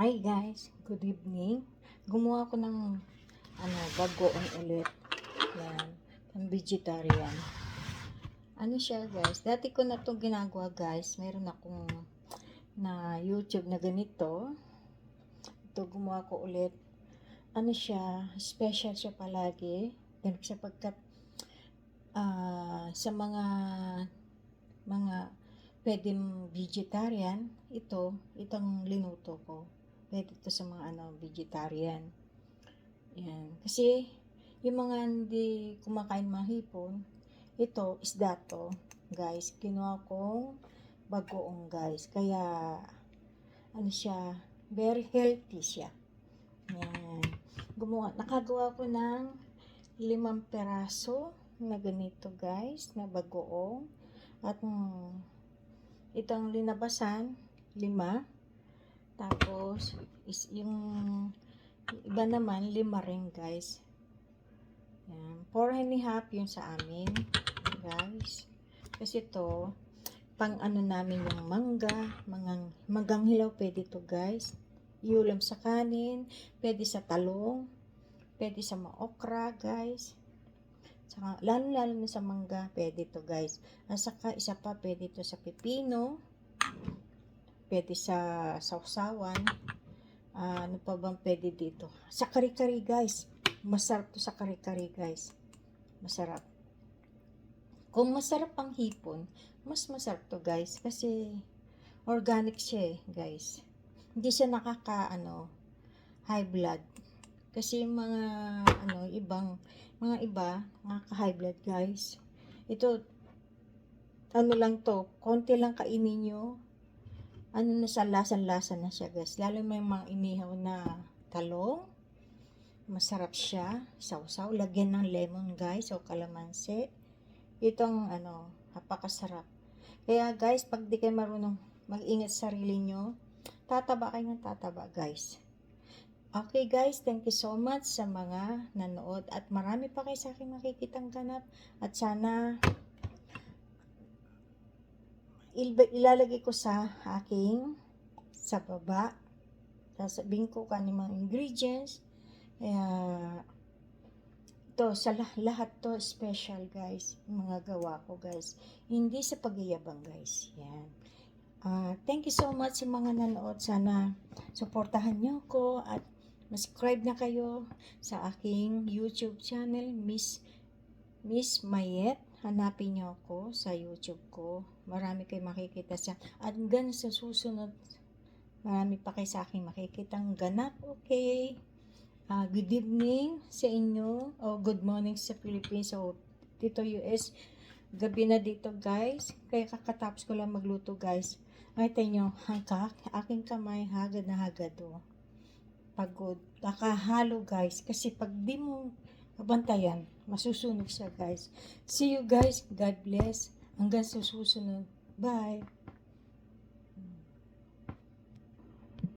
Hi guys, good evening. Gumawa ko ng ano, bagoong ulit. Yan, pang vegetarian. Ano siya guys, dati ko na itong ginagawa guys. Meron akong na YouTube na ganito. Ito gumawa ko ulit. Ano siya, special siya palagi. Yan sapagkat ah, sa mga mga pwedeng vegetarian, ito, itong linuto ko. Pwede ito sa mga ano, vegetarian. Yan. Kasi, yung mga hindi kumakain mga hipon, ito, isda to. Guys, kinuha kong bagoong guys. Kaya, ano siya, very healthy siya. Yan. Gumawa, nakagawa ko ng limang peraso na ganito guys, na bagoong. At mm, itong linabasan, lima. Tapos, is yung iba naman, lima rin guys. Yan. Four and a half yung sa amin, guys. Kasi to pang ano namin yung mangga, mangang, manggang hilaw, pwede to guys. Iulam sa kanin, pwede sa talong, pwede sa maokra, guys. Saka, lalo-lalo na sa mangga, pwede to guys. At saka, isa pa, pwede to sa pipino, pwede sa sausawan, Ah, ano pa bang pwede dito? Sa kari-kari guys. Masarap to sa kari-kari guys. Masarap. Kung masarap ang hipon, mas masarap to guys. Kasi organic siya eh guys. Hindi siya nakaka ano, high blood. Kasi mga ano, ibang mga iba, nakaka-high blood guys. Ito, ano lang to, konti lang kainin nyo, ano na sa lasan-lasa na siya guys. Lalo may mga inihaw na talong. Masarap siya. Sausaw. Lagyan ng lemon guys o kalamansi. Itong ano, napakasarap. Kaya guys, pag di kayo marunong mag-ingat sa sarili nyo, tataba kayo ng tataba guys. Okay guys, thank you so much sa mga nanood at marami pa kayo sa akin makikitang ganap at sana ilalagay ko sa aking sa baba. Sasabihin ko yung mga ingredients. Kaya, to sa lah- lahat to special guys. Mga gawa ko guys. Hindi sa pagyayabang guys. Yan. Ah, thank you so much sa mga nanood. Sana suportahan niyo ko at subscribe na kayo sa aking YouTube channel, Miss Miss Mayet. Hanapin niyo ako sa YouTube ko. Marami kayo makikita sa at hanggang sa susunod marami pa kayo sa akin makikitang ganap. Okay. Ah, good evening sa inyo o good morning sa Philippines o dito US. Gabi na dito guys. Kaya kakatapos ko lang magluto guys. Nakita nyo, hangkak, aking kamay hagad na hagad o. Pagod. Nakahalo guys. Kasi pag di mo bantayan, masusunog siya guys. See you guys. God bless. Hanggang sa susunod. Bye.